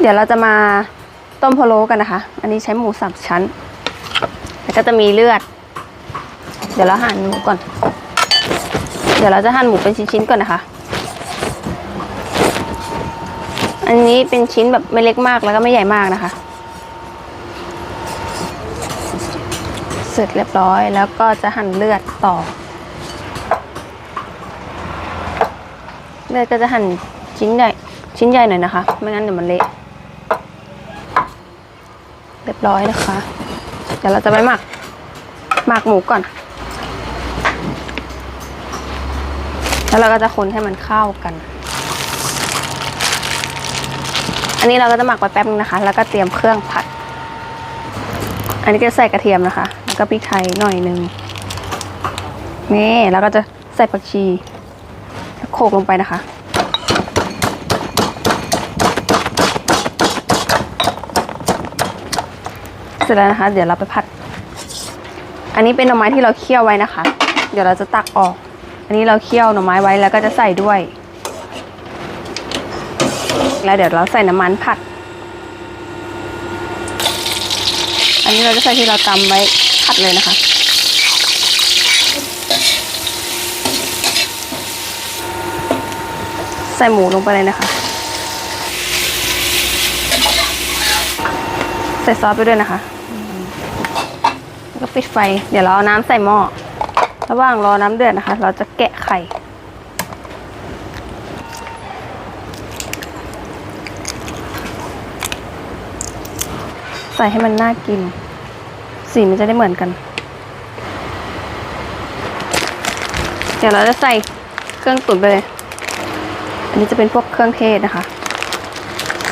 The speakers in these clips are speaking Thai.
เดี๋ยวเราจะมาต้มพะโล้กันนะคะ อันนี้ใช้หมูสับชั้น แล้วก็จะมีเลือด เดี๋ยวเราหั่นหมูก่อน เดี๋ยวเราจะหั่นหมูเป็นชิ้นๆก่อนนะคะ อันนี้เป็นชิ้นแบบไม่เล็กมากแล้วก็ไม่ใหญ่มากนะคะ เสร็จเรียบร้อยแล้วก็จะหั่นเลือดต่อ เลือดก็จะหั่นชิ้นใหญ่ชิ้นใหญ่หน่อยนะคะ ไม่งั้นเดี๋ยวมันเละ เรียบร้อยนะคะ เดี๋ยวเราจะไปหมักหมักหมูก่อน แล้วเราก็จะคนให้มันเข้ากัน อันนี้เราก็จะหมักไว้แป๊บนึงนะคะ แล้วก็เตรียมเครื่องผัด อันนี้ก็ใส่กระเทียมนะคะ แล้วก็พริกไทยหน่อยนึง นี่ แล้วก็จะใส่ผักชีแล้วโขลกลงไปนะคะ เสร็จแล้วนะคะ เดี๋ยวเราไปผัด อันนี้เป็นหน่อไม้ที่เราเคี่ยวไว้นะคะ เดี๋ยวเราจะตักออก อันนี้เราเคี่ยวหน่อไม้ไว้แล้วก็จะใส่ด้วย แล้วเดี๋ยวเราใส่น้ำมันผัด อันนี้เราจะใส่ที่เราตำไว้ผัดเลยนะคะใส่หมูลงไปเลยนะคะ ใส่ซอสไปด้วยนะคะ ก็ปิดไฟ เดี๋ยวเราเอาน้ำใส่หม้อ ระหว่างรอน้ำเดือดนะคะ เราจะแกะไข่ ใส่ให้มันน่ากิน สีมันจะได้เหมือนกัน เดี๋ยวเราจะใส่เครื่องตุ๋นไปเลย อันนี้จะเป็นพวกเครื่องเทศนะคะ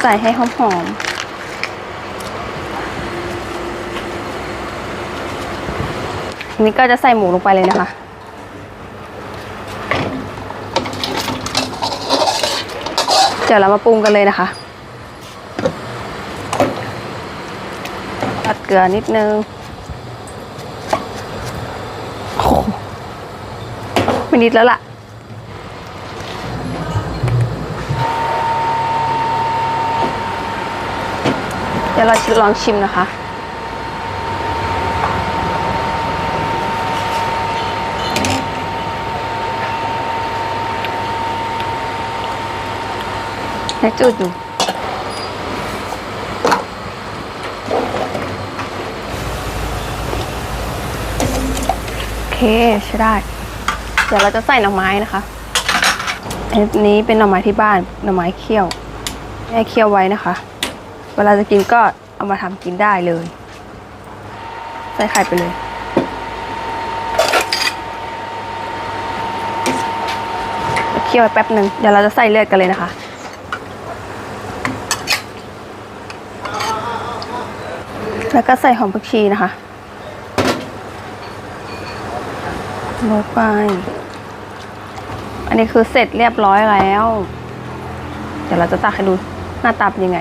ใส่ให้หอมๆ นนี้ก็จะใส่หมูลงไปเลยนะคะ เดี๋ยวเรามาปรุงกันเลยนะคะตัดเกลือนิดนึงโอ้โหไม่นิดแล้วล่ะเดี๋ยวเราลองชิมนะคะ ให้จูดดูโอเคใช้ได้ เดี๋ยวเราจะใส่หน่อไม้นะคะอันนี้เป็นหน่อไม้ที่บ้านหน่อไม้เคี่ยวแม่เคี่ยวไว้นะคะ เวลาจะกินก็เอามาทำกินได้เลย ใส่ไข่ไปเลยเคี่ยวไว้แป๊บหนึ่งเดี๋ยวเราจะใส่เลือดกันเลยนะคะ แล้วก็ใส่หอมผักชีนะคะลงไป อันนี้คือเสร็จเรียบร้อยแล้ว เดี๋ยวเราจะตักให้ดูหน้าตาเป็นยังไง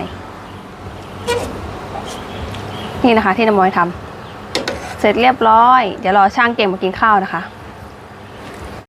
นี่นะคะที่น้ำมอยทำเสร็จเรียบร้อย เดี๋ยวรอช่างเก่งมากินข้าวนะคะ